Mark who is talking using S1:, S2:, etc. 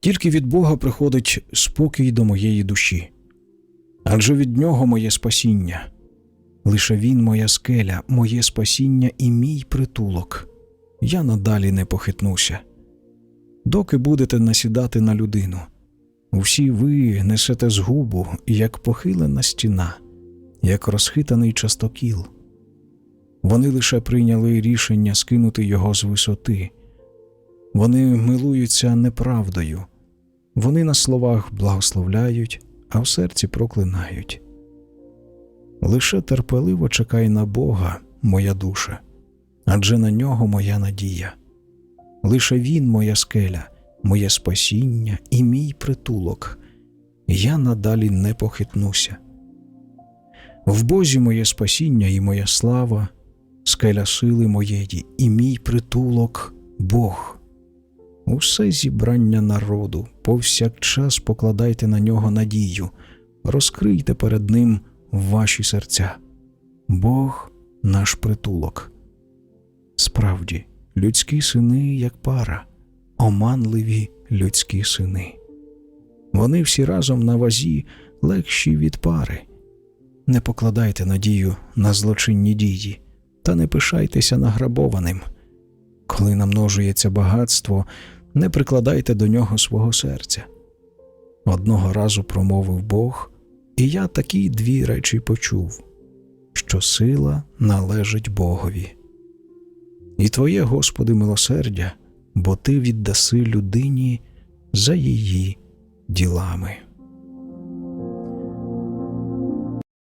S1: Тільки від Бога приходить спокій до моєї душі, адже від нього моє спасіння. Лише він моя скеля, моє спасіння і мій притулок. Я надалі не похитнуся. Доки будете насідати на людину, усі ви несете згубу, як похилена стіна, як розхитаний частокіл. Вони лише прийняли рішення скинути його з висоти. Вони милуються неправдою, вони на словах благословляють, а в серці проклинають. Лише терпеливо чекай на Бога, моя душа, адже на нього моя надія. Лише Він моя скеля, моє спасіння і мій притулок. Я надалі не похитнуся. В Бозі моє спасіння і моя слава, скеля сили моєї, і мій притулок Бог. Усе зібрання народу, повсякчас покладайте на нього надію, розкрийте перед ним ваші серця. Бог наш притулок. Справді, людські сини, як пара, оманливі людські сини. Вони всі разом на вазі легші від пари. Не покладайте надію на злочинні дії, та не пишайтеся награбованим. Коли намножується багатство, не прикладайте до нього свого серця. Одного разу промовив Бог, і я такі дві речі почув, що сила належить Богові. І Твоє, Господи, милосердя, бо Ти віддаси людині за її ділами.